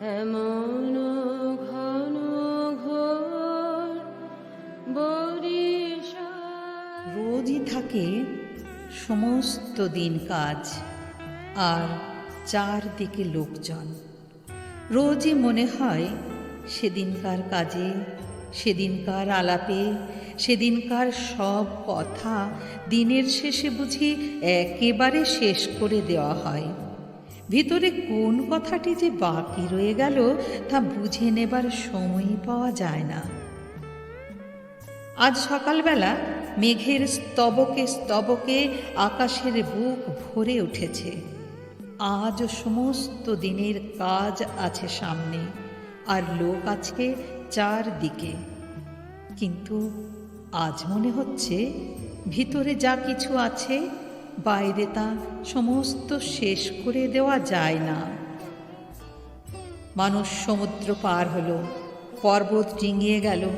এমন ঘন ঘোর রোজই থাকে সমস্ত দিন কাজ আর চারদিকে লোকজন। রোজই মনে হয় সেদিনকার কাজে, সেদিনকার আলাপে, সেদিনকার সব কথা দিনের শেষে বুঝি একেবারে শেষ করে দেওয়া হয়। ভিতরে কোন কথাটি যে বাকি রয়ে গেল তা বুঝে নেবার সময় পাওয়া যায় না। আজ সকালবেলা মেঘের স্তবকে স্তবকে আকাশের বুক ভরে উঠেছে। আজ সমস্ত দিনের কাজ আছে সামনে আর লোক আছে চারদিকে। কিন্তু আজ মনে হচ্ছে ভিতরে যা কিছু আছে বাইরে তা সমস্ত শেষ করে দেওয়া যায় না। মানুষ সমুদ্র পার হলো, পর্বত ডিঙিয়ে গেল,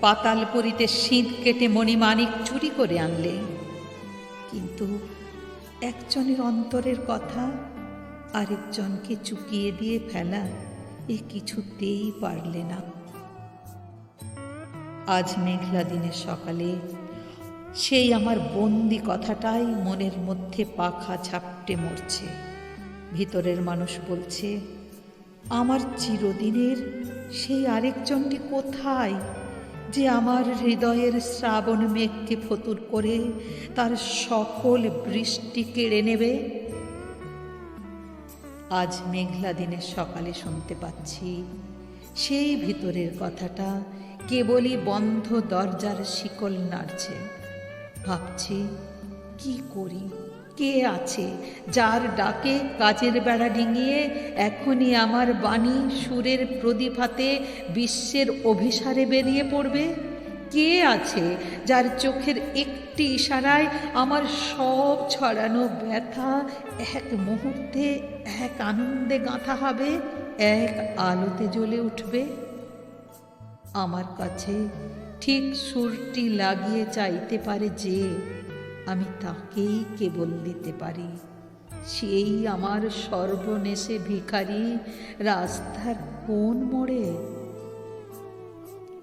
পাতাল পরিতে শীত কেটে মণিমাণিক চুরি করে আনলে। কিন্তু একজনের অন্তরের কথা আরেকজনকে চুকিয়ে দিয়ে ফেলা এ কিছুতেই পারলে না। আজ মেঘলা দিনের সকালে সেই আমার বন্দি কথাটাই মনের মধ্যে পাখা ঝাপটে মরছে। ভিতরের মানুষ বলছে, আমার চিরদিনের সেই আরেকজনটি কোথায় যে আমার হৃদয়ের শ্রাবণ মেঘকে ফতুর করে তার সকল বৃষ্টি কেড়ে নেবে? আজ মেঘলা দিনের সকালে শুনতে পাচ্ছি, সেই ভিতরের কথাটা কেবলই বন্ধ দরজার শিকল নাড়ছে। ভাবছি, কি করি? কে আছে যার ডাকে কাজের বেড়া ডিঙিয়ে এখনই আমার বাণী সুরের প্রদীপ হাতে বিশ্বের অভিসারে বেরিয়ে পড়বে? কে আছে যার চোখের একটি ইশারায় আমার সব ছড়ানো ব্যথা এক মুহূর্তে, এক আনন্দে গাঁথা হবে, এক আলোতে জ্বলে উঠবে? আমার কাছে ঠিক সুরটি লাগিয়ে চাইতে পারে যে আমি তাকেই কেবল দিতে পারি। সেই আমার সর্বনেশে ভিখারি রাস্তার কোন মোড়ে?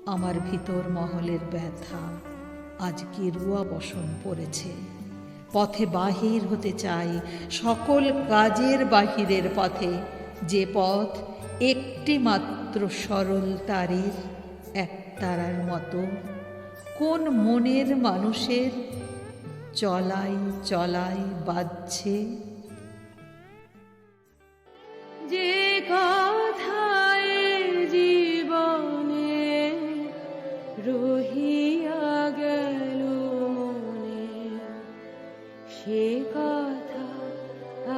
আমার ভিতর মহলের ব্যথা আজ গেরুয়া বসন পড়েছে। পথে বাহির হতে চাই, সকল কাজের বাহিরের পথে। যে পথ একটি মাত্র সরল তারের, এক তারার মতো কোন মনের মানুষের চলাই চলাই বাজছে? যে কথায় জীবনে রহিয়া গেল মনে, সে কথা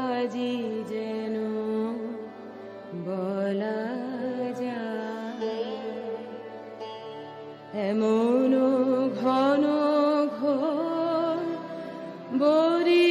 আজি যেন বলা এমন ঘন ঘোর বরি